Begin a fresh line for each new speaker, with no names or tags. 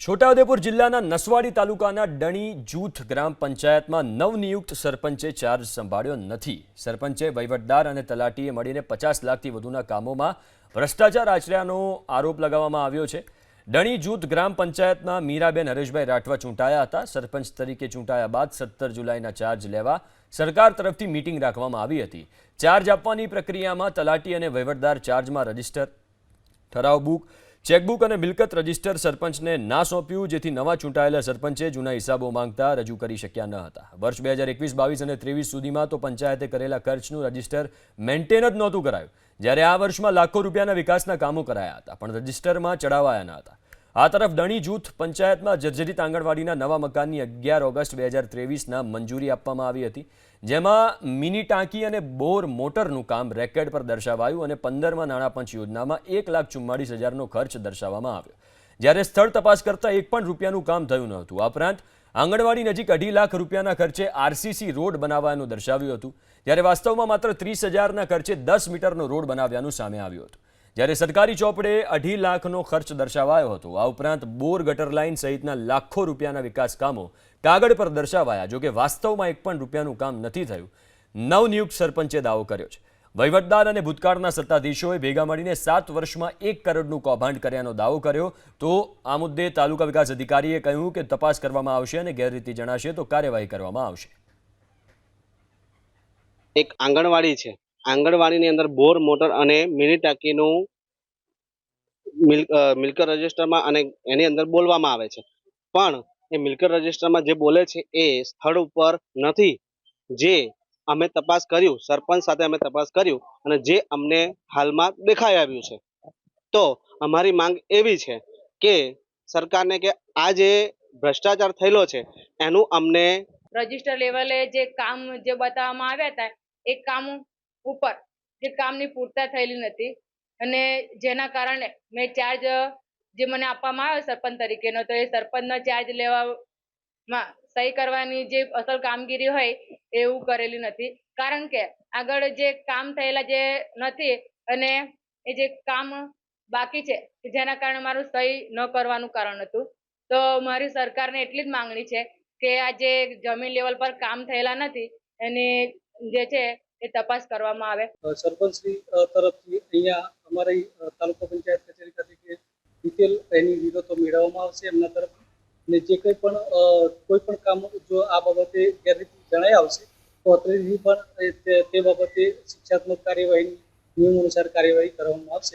છોટાઉદેપુર જિલ્લાના નસવાડી તાલુકાના ડણી જૂથ ગ્રામ પંચાયતમાં નવનિયુક્ત સરપંચે ચાર્જ સંભાળ્યો નથી. સરપંચે વહીવટદાર અને તલાટીએ મળીને પચાસ લાખથી વધુના કામોમાં ભ્રષ્ટાચાર આચર્યાનો આરોપ લગાવવામાં આવ્યો છે. ડણી જૂથ ગ્રામ પંચાયતમાં મીરાબેન હરેશભાઈ રાઠવા ચૂંટાયા હતા. સરપંચ તરીકે ચૂંટાયા બાદ સત્તર જુલાઈના ચાર્જ લેવા સરકાર તરફથી મીટિંગ રાખવામાં આવી હતી. ચાર્જ આપવાની પ્રક્રિયામાં તલાટી અને વહીવટદાર ચાર્જમાં રજિસ્ટર, ઠરાવ બુક ચેકબુક અને મિલકત રજિસ્ટર સરપંચને ના સોંપ્યું જેથી નવા ચૂંટાયેલા સરપંચે જૂના હિસાબો માંગતા રજૂ કરી શક્યા ન હતા. વર્ષ બે હજાર એકવીસ, બાવીસ અને ત્રેવીસ સુધીમાં તો પંચાયતે કરેલા ખર્ચનું રજિસ્ટર મેન્ટેન જ નહોતું કરાયું. જ્યારે આ વર્ષમાં લાખો રૂપિયાના વિકાસના કામો કરાયા હતા, પણ રજીસ્ટરમાં ચડાવાયા ન હતા. આ તરફ ડણી જૂથ પંચાયતમાં જર્જરિત આંગણવાડીના નવા મકાનની અગિયાર ઓગસ્ટ બે હજાર ત્રેવીસના મંજૂરી આપવામાં આવી હતી, જેમાં મિની ટાંકી અને બોર મોટરનું કામ રેકેડ પર દર્શાવાયું અને પંદરમાં નાણાં પંચ યોજનામાં એક લાખ ચુમ્માળીસ હજારનો ખર્ચ દર્શાવવામાં આવ્યો. જ્યારે સ્થળ તપાસ કરતાં એક પણ રૂપિયાનું કામ થયું ન હતું આ ઉપરાંત આંગણવાડી નજીક અઢી લાખ રૂપિયાના ખર્ચે આરસીસી રોડ બનાવવાનું દર્શાવ્યું હતું, જ્યારે વાસ્તવમાં માત્ર ત્રીસ હજારના ખર્ચે દસ મીટરનો રોડ બનાવ્યાનું સામે આવ્યું હતું. જ્યારે સરકારી ચોપડે અઢી લાખનો ખર્ચ દર્શાવાયો હતો, આ ઉપરાંત બોર ગટર લાઇન સહિતના લાખો રૂપિયાના વિકાસ કામો કાગળ પર દર્શાવાયા, જોકે વાસ્તવમાં એક પણ રૂપિયાનું કામ નથી થયું. નવનિયુક્ત સરપંચે દાવો કર્યો છે. વહીવટદાર અને ભૂતકાળના સત્તાધીશોએ ભેગા મળીને સાત વર્ષમાં એક કરોડનું કૌભાંડ કર્યાનો દાવો કર્યો. તો આ મુદ્દે તાલુકા વિકાસ અધિકારીએ કહ્યું કે તપાસ કરવામાં આવશે અને ગેરરીતિ જણાશે તો કાર્યવાહી કરવામાં આવશે.
એક આંગણવાડી છે. આંગણવાડીની અંદર બોર, મોટર અને મિની ટાંકીનું મિલ- મિલકત રજિસ્ટરમાં અને એની અંદર બોલવામાં આવે છે. પણ એ મિલકત રજિસ્ટરમાં જે બોલે છે એ સ્થળ ઉપર નથી. જે અમે તપાસ કર્યું, સરપંચ સાથે અમે તપાસ કર્યું અને જે અમને હાલમાં દેખાઈ આવ્યું છે. તો અમારી માંગ એવી છે કે સરકારને કે આ જે ભ્રષ્ટાચાર થયેલો છે, એનું અમને
રજિસ્ટર લેવલે જે કામ જે બતાવવામાં આવ્યા હતા, એ કામ ઉપર જે કામની પૂરતા થયેલી નથી. અને જેના કારણે મેં ચાર્જ જે મને આપવામાં આવ્યો સરપંચ તરીકેનો, તો એ સરપંચનો ચાર્જ લેવામાં સહી કરવાની જે અસલ કામગીરી હોય એવું કરેલી નથી. કારણ કે આગળ જે કામ થયેલા જે નથી અને એ જે કામ બાકી છે જેના કારણે મારું સહી ન કરવાનું કારણ હતું. તો મારી સરકારને એટલી જ માંગણી છે કે આ જે જમીન લેવલ પર કામ થયેલા નથી, એની જે છે એ તપાસ કરવામાં આવે.
સરપંચ સરપંચશ્રી તરફથી અહીંયા અમારી તાલુકા પંચાયત કચેરી ખાતે ડિટેલ એની વિગતો મેળવવામાં આવશે એમના તરફથી. ને જે કંઈ પણ કોઈ પણ કામ જો આ બાબતે ગેરરીતિ જણાઈ આવશે, તો અત્રેથી પણ તે બાબતે શિક્ષાત્મક કાર્યવાહી નિયમ અનુસાર કાર્યવાહી કરવામાં આવશે.